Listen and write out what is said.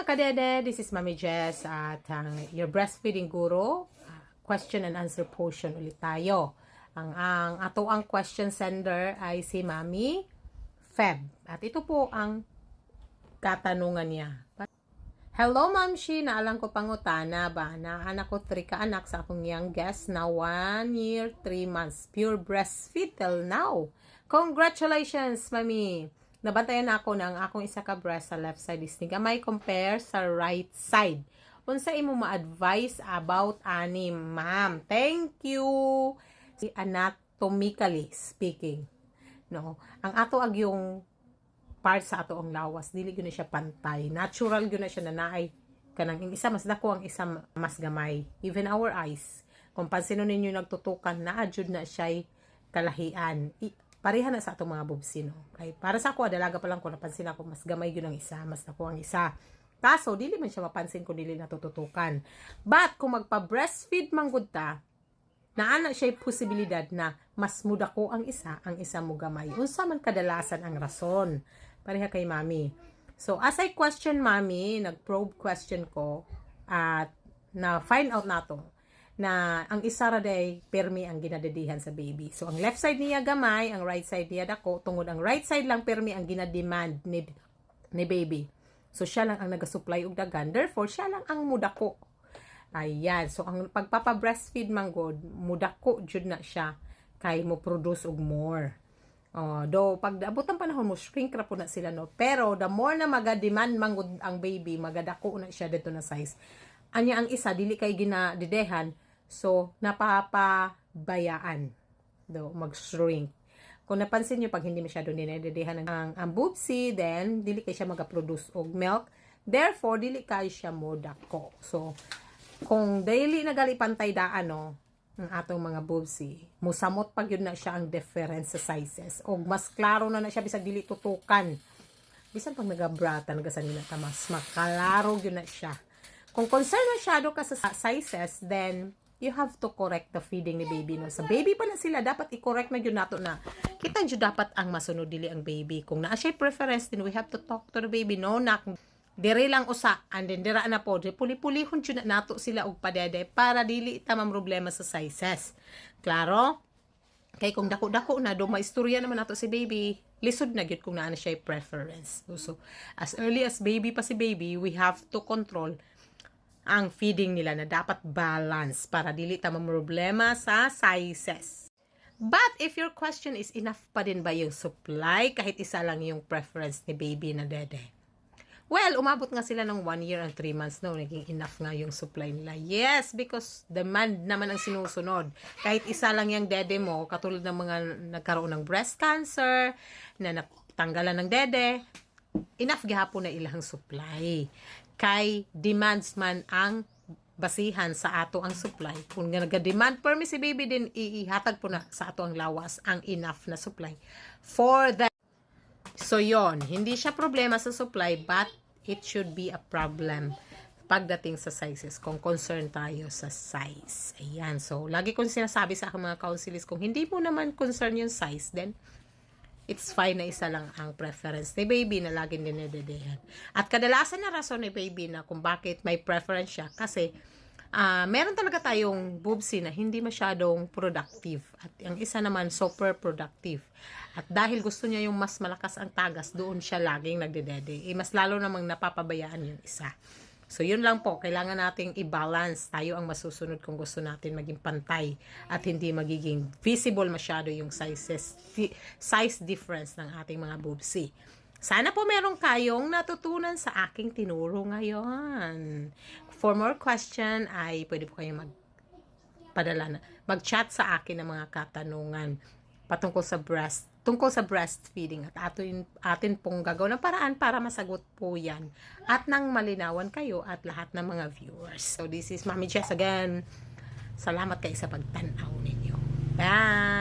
mga kadede, this is Mami Jess at ang your breastfeeding guru. Ah, Question and answer portion ulit tayo. Ang, ang ato ang question sender ay si Mami Feb. At ito po ang katanungan niya. Hello, Ma'am Shi. Naalang ko pangutana ba na anak ko 3 ka anak sa akong youngest na 1 year 3 months. Pure breastfeed till now. Congratulations, Mami. Nabantayan na ako ng akong isa ka breast sa left side is gamay compare sa right side. Unsa imo ma-advise about ani, ma'am? Thank you. Anatomically speaking. No, ang ato ag yung part sa ato ang lawas dili gyud na siya pantay natural gyud na siya na naay kanang yung isa mas dako ang isa mas gamay even our eyes kung pansino ninyo nagtutukan naa jud na siya kalahian pareha na sa atong mga bubsino kay para sa ako dalaga pa lang ko napansin ako mas gamay gyud ang isa mas dako ang isa kaso dili man siya mapansin kung dili natututukan but kung magpa breastfeed man gud ta naana siya posibilidad na mas muda ko ang isa, ang isa mo gamay. Unsa man kadalasan ang rason? Pareha kay mami. So, as I question mami, nag-probe question ko, at na find out nato na ang isa ra day permi ang ginadedihan sa baby. So, ang left side niya gamay, ang right side niya dako, tungod ang right side lang permi ang ginademand ni, ni baby. So, siya lang ang nagasupply og dagan. Therefore, siya lang ang mudako. Ayan. So, ang pagpapa-breastfeed man god, mudako jud na siya kay mo produce og more. Oh, do pag abot ang panahon mo shrink ra po na sila no. Pero the more na maga-demand man gud ang baby, magadako na siya dito na size. Anya ang isa dili kay ginadedehan, so napapabayaan. Do mag-shrink. Kung napansin niyo pag hindi masyado ninededehan ang, ang boobsy, then dili kay siya magaproduce og milk. Therefore, dili kay siya mo dako. So, kung daily nagali pantay daan no, ang atong mga boobsy, musamot pag yun na siya ang difference sa sizes. O mas klaro na na siya bisag dili tutukan. Bisan pag nagabrata, nagasanila ta, mas makalaro yun na siya. Kung concern masyado ka sa sizes, then you have to correct the feeding ni baby. No? Sa baby pa na sila, dapat i-correct na yun nato na kita yun dapat ang masunod dili ang baby. Kung naa siya preference, then we have to talk to the baby. No, nak, dire lang usa and then dira na po di puli-pulihon jud na nato sila og padede para dili ta problema sa sizes klaro kay kung dako-dako na do maistorya naman nato si baby lisod na gyud kung naa na siya preference so, so as early as baby pa si baby we have to control ang feeding nila na dapat balance para dili ta problema sa sizes But if your question is enough pa din ba yung supply kahit isa lang yung preference ni baby na dede? Well, umabot nga sila ng 1 year and 3 months na. Naging enough nga yung supply nila. Yes, because demand naman ang sinusunod. Kahit isa lang yung dede mo, katulad ng mga nagkaroon ng breast cancer, na natanggalan ng dede, enough gihapon na ilang supply. Kay demands man ang basihan sa ato ang supply. Kung nag-demand permi si baby din, ihatag po na sa ato ang lawas ang enough na supply for the So, yon Hindi siya problema sa supply, but it should be a problem pagdating sa sizes kung concern tayo sa size. Ayan. So, lagi kong sinasabi sa aking mga counselists, kung hindi mo naman concern yung size, then it's fine na isa lang ang preference ni baby na laging dinededehan. At kadalasan na rason ni baby na kung bakit may preference siya kasi uh, meron talaga tayong boobsy na hindi masyadong productive. At ang isa naman, super productive. At dahil gusto niya yung mas malakas ang tagas, doon siya laging nagdedede. Eh, mas lalo namang napapabayaan yung isa. So, yun lang po. Kailangan nating i-balance. Tayo ang masusunod kung gusto natin maging pantay at hindi magiging visible masyado yung sizes, size difference ng ating mga boobsy. Sana po meron kayong natutunan sa aking tinuro ngayon. For more question, ay pwede po kayong magpadala na, mag-chat sa akin ng mga katanungan patungkol sa breast tungkol sa breastfeeding at atin, atin pong gagawin ng paraan para masagot po yan at nang malinawan kayo at lahat ng mga viewers. So this is Mami Jess again. Salamat kayo sa pagtanaw ninyo. Bye!